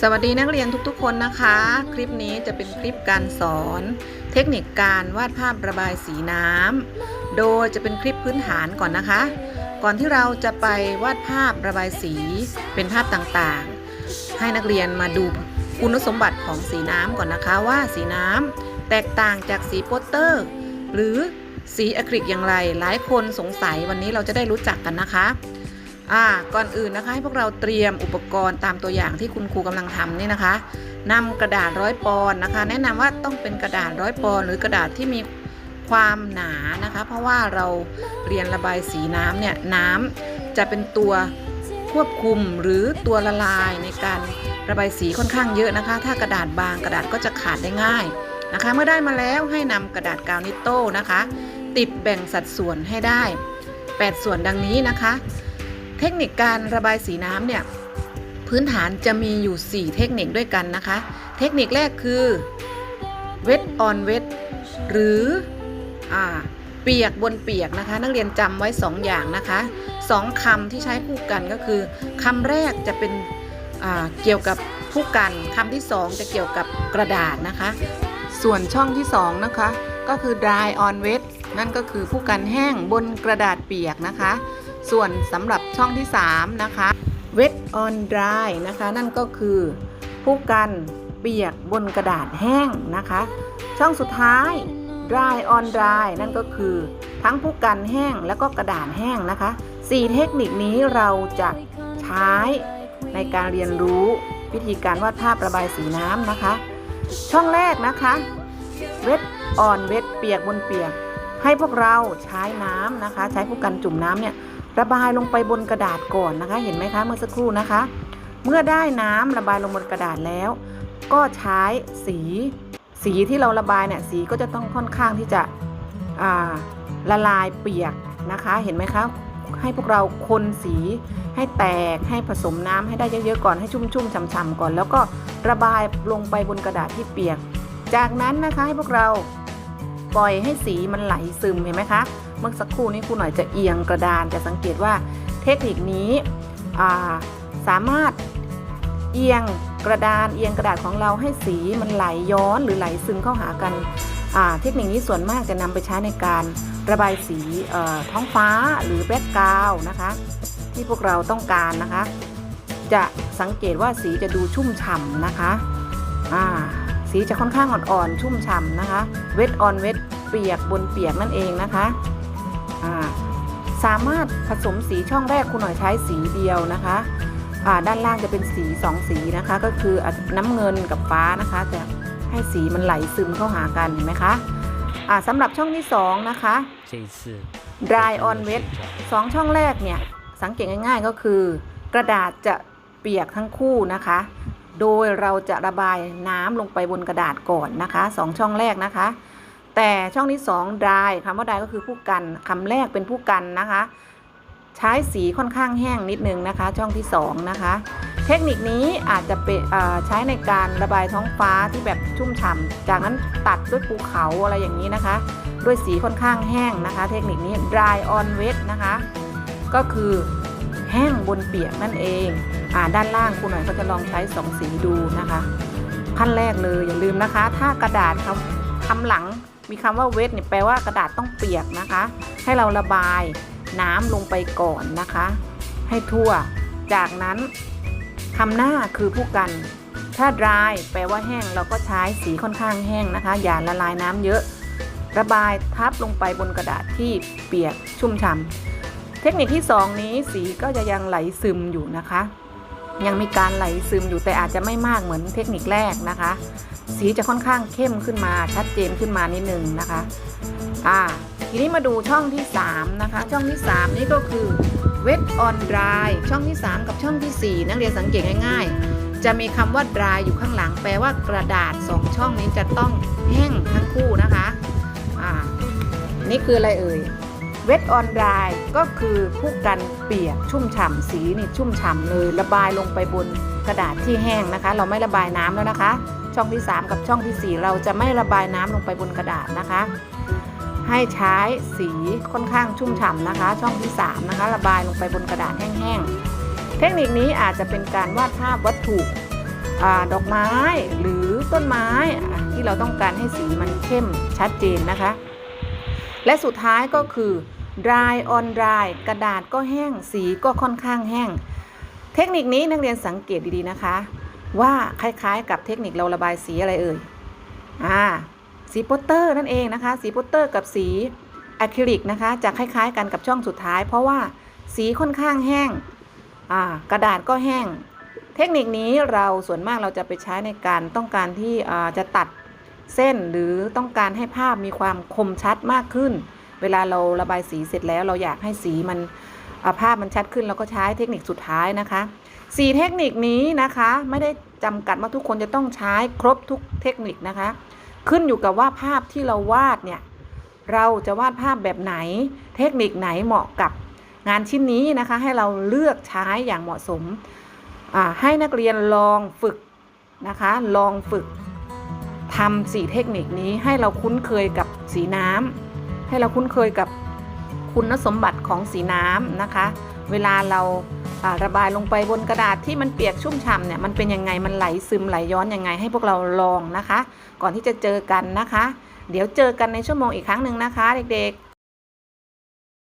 สวัสดีนักเรียนทุกๆ คนนะคะ คลิปนี้จะเป็นคลิปการสอน เทคนิคการวาดภาพระบายสีน้ำโดยจะเป็นคลิปพื้นฐานก่อนนะคะ ก่อนที่เราจะไปวาดภาพระบายสีเป็นภาพต่างๆ ให้นักเรียนมาดูคุณสมบัติของสีน้ำก่อนนะคะว่าสีน้ำแตกต่างจากสีโปสเตอร์ หรือสีอะคริลิกอย่างไร หลายคนสงสัยวันนี้เราจะได้รู้จักกันนะคะ อ่าก่อนอื่นนะคะให้พวกเราเตรียมอุปกรณ์ตามตัวอย่างที่คุณครูกำลังทำนี่นะคะนำกระดาษร้อยปอนนะคะ แนะนำว่าต้องเป็นกระดาษร้อยปอนหรือกระดาษที่มีความหนานะคะ เพราะว่าเราเรียนระบายสีน้ำเนี่ยน้ำจะเป็นตัวควบคุมหรือตัวละลายในการระบายสีค่อนข้างเยอะนะคะ ถ้ากระดาษบางกระดาษก็จะขาดได้ง่ายนะคะ เมื่อได้มาแล้วให้นำกระดาษกาวนิโต้นะคะ ติดแบ่งสัดส่วนให้ได้ 8 ส่วนดังนี้นะคะ เทคนิคการระบายสีน้ำเนี่ยพื้นฐานจะมีอยู่ 4 เทคนิคด้วยกันนะคะ เทคนิคแรกคือ wet on wet หรืออ่าเปียกบนเปียกนะคะ นักเรียนจำไว้ 2 อย่างนะคะสองคำที่ใช้คู่กันก็คือคำแรกจะเป็นเกี่ยวกับผู้กันคำที่ 2 จะเกี่ยวกับกระดาษนะคะ ส่วนช่องที่ 2 นะคะ ก็คือ dry on wet นั่นก็คือผู้กันแห้งบนกระดาษเปียกนะคะ ส่วนสำหรับช่องที่ 3 นะคะ wet on dry นะคะ นั่นก็คือผู้กันเปียกบนกระดาษแห้งนะคะ ช่องสุดท้าย dry on dry นั่นก็คือทั้งผู้กันแห้งแล้วก็กระดาษแห้งนะคะ 4 เทคนิคนี้เราจะใช้ในการเรียนรู้วิธีการวาดภาพระบายสีน้ำนะคะ ช่องแรกนะคะ wet on wet เปียกบนเปียก ให้พวกเราใช้น้ำนะคะ ใช้ผู้กันจุ่มน้ำเนี่ย ระบายลงไปบนกระดาษก่อนนะคะ เห็นไหมคะเมื่อสักครู่นะคะ เมื่อได้น้ำระบายลงบนกระดาษแล้ว ก็ใช้สีสีที่เราระบายเนี่ยสีก็จะต้องค่อนข้างที่จะละลายเปียกนะคะ เห็นไหมคะให้พวกเราคนสีให้แตกให้ผสมน้ำให้ได้เยอะๆก่อนให้ชุ่มๆฉ่ำๆก่อน แล้วก็ระบายลงไปบนกระดาษที่เปียก จากนั้นนะคะให้พวกเราปล่อยให้สีมันไหลซึมเห็นไหมคะ มื่อสักครู่นี้ครูหน่อยจะเอียงกระดานจะสังเกตว่าเทคนิคนี้สามารถเอียงกระดานเอียงกระดาษของเราให้สีมันไหลย้อนหรือไหลซึมเข้าหากันเทคนิคนี้ส่วนมากจะนำไปใช้ในการระบายสีท้องฟ้าหรือแบ็กกราวนะคะ ที่พวกเราต้องการนะคะ จะสังเกตว่าสีจะดูชุ่มฉ่ำนะคะสีจะค่อนข้างอ่อนๆชุ่มฉ่ำนะคะ เวทออนเวทเปียกบนเปียกนั่นเองนะคะ สามารถผสมสีช่องแรกคุณหน่อยใช้สีเดียวนะคะด้านล่างจะเป็นสี 2 สีนะคะ ก็คือน้ำเงินกับฟ้านะคะแต่ให้สีมันไหลซึมเข้าหากันเห็นไหมคะะสำหรับช่องที่ 2 นะคะ dry on wet สองช่องแรกเนี่ยสังเกตง่ายๆก็คือ กระดาษจะเปียกทั้งคู่นะคะ โดยเราจะระบายน้ำลงไปบนกระดาษก่อนนะคะสองช่องแรกนะคะ แต่ช่องที่2 dry คำว่า dry ก็คือผู้กันคำแรกเป็นผู้กันนะคะ ใช้สีค่อนข้างแห้งนิดนึงนะคะ ช่องที่2นะคะ เทคนิคนี้อาจจะเป็นใช้ในการระบายท้องฟ้าที่แบบชุ่มฉ่ำจากนั้นตัดด้วยภูเขาอะไรอย่างนี้นะคะ ด้วยสีค่อนข้างแห้งนะคะ เทคนิคนี้ dry on wet นะคะ ก็คือแห้งบนเปียกนั่นเองอ่าด้านล่างครูหน่อยก็จะลองใช้สองสีดูนะคะ ขั้นแรกเลยอย่าลืมนะคะ ถ้ากระดาษเขาคำหลัง มีคำว่าเวทเนี่ยแปลว่ากระดาษต้องเปียกนะคะ ให้เราระบายน้ำลงไปก่อนนะคะ ให้ทั่ว จากนั้นคำหน้าคือผู้กัน ถ้า dry แปลว่าแห้งเราก็ใช้สีค่อนข้างแห้งนะคะ อย่าละลายน้ำเยอะ ระบายทับลงไปบนกระดาษที่เปียกชุ่มฉ่ำเทคนิคที่ 2 นี้สีก็จะยังไหลซึมอยู่นะคะ ยังมีการไหลซึมอยู่แต่อาจจะไม่มากเหมือนเทคนิคแรกนะคะ สีจะค่อนข้างเข้มขึ้นมาชัดเจนขึ้นมานิดนึงนะคะอ่าทีนี้มาดูช่องที่ 3 นะคะ ช่องที่ 3 นี่ก็คือ wet on dry ช่องที่ 3 กับช่องทีสี่ 4 นักเรียนสังเกตง่ายๆ จะมีคำว่า dry อยู่ข้างหลัง แปลว่ากระดาษ 2 ช่องนี้จะต้องแห้งทั้งคู่นะคะอ่านี่คืออะไรเอ่ย wet on dry ก็คือผู้กันเปียกชุ่มฉ่ำสีนี่ชุ่มฉ่ำเลยระบายลงไปบนกระดาษที่แห้งนะคะ เราไม่ระบายน้ำแล้วนะคะ ช่องที่ 3 กับช่องทีสี่4 เราจะไม่ระบายน้ำลงไปบนกระดาษนะคะ ให้ใช้สีค่อนข้างชุ่มฉ่ำนะคะ ช่องที่ 3 นะคะ ระบายลงไปบนกระดาษแห้งๆเทคนิคนี้อาจจะเป็นการวาดภาพวัตถุอดอกไม้หรือต้นไม้ที่เราต้องการให้สีมันเข้มชัดเจนนะคะ และสุดท้ายก็คือ dry on dry กระดาษก็แห้งสีก็ค่อนข้างแห้ง เทคนิคนี้นักเรียนสังเกตดีๆนะคะ ว่าคล้ายๆ กับเทคนิคเราระบายสีอะไรเอ่ยอ่าสีโปสเตอร์นั่นเองนะคะ สีโปสเตอร์กับสีอะคริลิกนะคะจะคล้ายๆ กันกับช่องสุดท้าย เพราะว่าสีค่อนข้างแห้งอ่ากระดาษก็แห้ง เทคนิคนี้เราส่วนมากเราจะไปใช้ในการต้องการที่จะตัดเส้นหรือต้องการให้ภาพมีความคมชัดมากขึ้น เวลาเราระบายสีเสร็จแล้วเราอยากให้สีมันาภาพมันชัดขึ้นเราก็ใช้เทคนิคสุดท้ายนะคะสีเทคนิคนี้นะคะไม่ได้จำกัดว่าทุกคนจะต้องใช้ครบทุกเทคนิคนะคะ ขึ้นอยู่กับว่าภาพที่เราวาดเนี่ยเราจะวาดภาพแบบไหน เทคนิคไหนเหมาะกับงานชิ้นนี้นะคะ ให้เราเลือกใช้อย่างเหมาะสมให้นักเรียนลองฝึกนะคะ ลองฝึกทำสีเทคนิคนี้ให้เราคุ้นเคยกับสีน้ำ ให้เราคุ้นเคยกับคุณสมบัติของสีน้ำนะคะ เวลาเราระบายลงไปบนกระดาษที่มันเปียกชุ่มฉ่ำเนี่ยมันเป็นยังไงมันไหลซึมไหลย้อนยังไงให้พวกเราลองนะคะ ก่อนที่จะเจอกันนะคะ เดี๋ยวเจอกันในชั่วโมงอีกครั้งหนึ่งนะคะ เด็กๆ